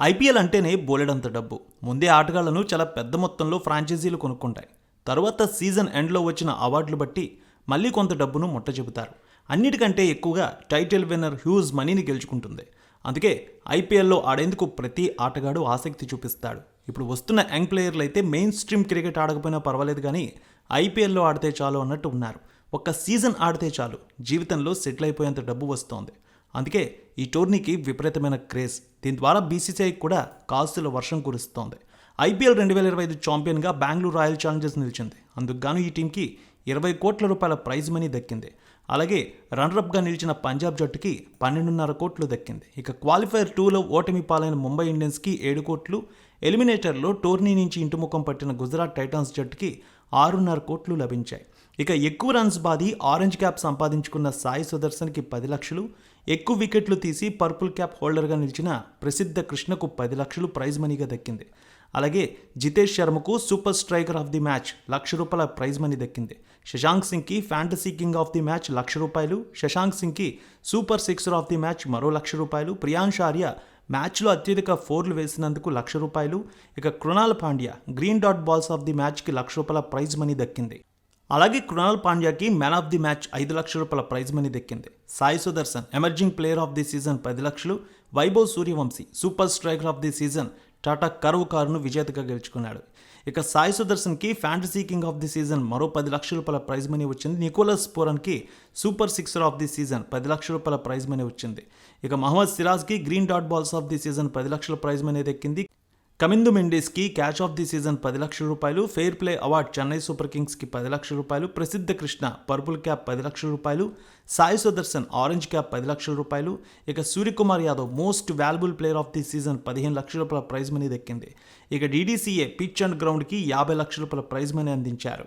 IPL అంటేనే బోలెడంత డబ్బు. ముందే ఆటగాళ్ళను చాలా పెద్ద మొత్తంలో ఫ్రాంచైజీలు కొనుక్కుంటాయి. తరువాత సీజన్ ఎండ్లో వచ్చిన అవార్డులు బట్టి మళ్ళీ కొంత డబ్బును ముట్ట చెబుతారు. అన్నిటికంటే ఎక్కువగా టైటిల్ విన్నర్ హ్యూజ్ మనీని గెలుచుకుంటుంది. అందుకే ఐపీఎల్లో ఆడేందుకు ప్రతి ఆటగాడు ఆసక్తి చూపిస్తాడు. ఇప్పుడు వస్తున్న యంగ్ ప్లేయర్లు అయితే మెయిన్ స్ట్రీమ్ క్రికెట్ ఆడకపోయినా పర్వాలేదు కానీ ఐపీఎల్లో ఆడితే చాలు అన్నట్టు ఉన్నారు. ఒక్క సీజన్ ఆడితే చాలు. జీవితంలో సెటిల్ అయిపోయేంత డబ్బు వస్తోంది. అందుకే ఈ టోర్నీకి విపరీతమైన క్రేజ్. దీని ద్వారా బీసీసీఐ కూడా కాసుల వర్షం కురుస్తోంది. ఐపీఎల్ రెండు వేల ఇరవై ఐదు ఛాంపియన్గా బెంగళూరు రాయల్ ఛాలెంజర్స్ నిలిచింది. అందుకు గాను ఈ టీంకి ఇరవై కోట్ల రూపాయల ప్రైజ్ మనీ దక్కింది. అలాగే రన్నరప్గా నిలిచిన పంజాబ్ జట్టుకి పన్నెండున్నర కోట్లు దక్కింది. ఇక క్వాలిఫైర్ టూలో ఓటమి పాలైన ముంబై ఇండియన్స్కి ఏడు కోట్లు. ఎలిమినేటర్లో టోర్నీ నుంచి ఇంటిముఖం పట్టిన గుజరాత్ టైటాన్స్ జట్టుకి ఆరున్నర కోట్లు లభించాయి. ఇక ఎక్కువ రన్స్ బాది ఆరెంజ్ క్యాప్ సంపాదించుకున్న సాయి సుదర్శన్కి పది లక్షలు ఎక్కువ వికెట్లు తీసి పర్పుల్ క్యాప్ హోల్డర్గా నిలిచిన ప్రసిద్ధ కృష్ణకు పది లక్షలు ప్రైజ్ మనీగా దక్కింది. అలాగే Jitesh శర్మకు super striker of the match lakh రూపాయల ప్రైజ్ మనీ దక్కింది. Shashank సింగ్కి fantasy king of the match lakh రూపాయలు Shashank సింగ్కి super sixer of the match మరో లక్ష రూపాయలు ప్రియాంష్ ఆర్య మ్యాచ్లో అత్యధిక ఫోర్లు వేసినందుకు లక్ష రూపాయలు ఇక Krunal Pandya green dot balls of the మ్యాచ్కి లక్ష రూపాయల ప్రైజ్ మనీ దక్కింది. అలాగే కృణాల్ పాండ్యాకి మ్యాన్ ఆఫ్ ది మ్యాచ్ ఐదు లక్షల రూపాయల ప్రైజ్ మనీ దక్కింది. Sai Sudharsan emerging player of the season పది లక్షలు Vaibhav Suryavanshi super striker of the season Tata కరువు కారును విజేతగా గెలుచుకున్నాడు. ఇక Sai సుదర్శన్కి fantasy king of the season మరో పది లక్షల రూపాయల ప్రైజ్ మనీ వచ్చింది. Nicholas పూరన్కి super sixer of the season పది లక్షల రూపాయల ప్రైజ్ మనీ వచ్చింది. ఇక Mohammed సిరాజ్కి green dot balls of the season పది లక్షల ప్రైజ్ మనీ దక్కింది. కమిందు మెండేస్కి క్యాచ్ ఆఫ్ ది సీజన్ పది లక్షల రూపాయలు fair play award Chennai super కింగ్స్కి పది లక్షల రూపాయలు ప్రసిద్ధ కృష్ణ పర్పుల్ క్యాప్ పది లక్షల రూపాయలు సాయి సుదర్శన్ ఆరెంజ్ క్యాప్ పది లక్షల రూపాయలు ఇక Suryakumar Yadav most valuable player of the season పదిహేను లక్షల రూపాయల ప్రైజ్ మనీ దక్కింది. ఇక డీడీసీఏ పిచ్ అండ్ గ్రౌండ్కి యాభై లక్షల రూపాయల ప్రైజ్ మనీ అందించారు.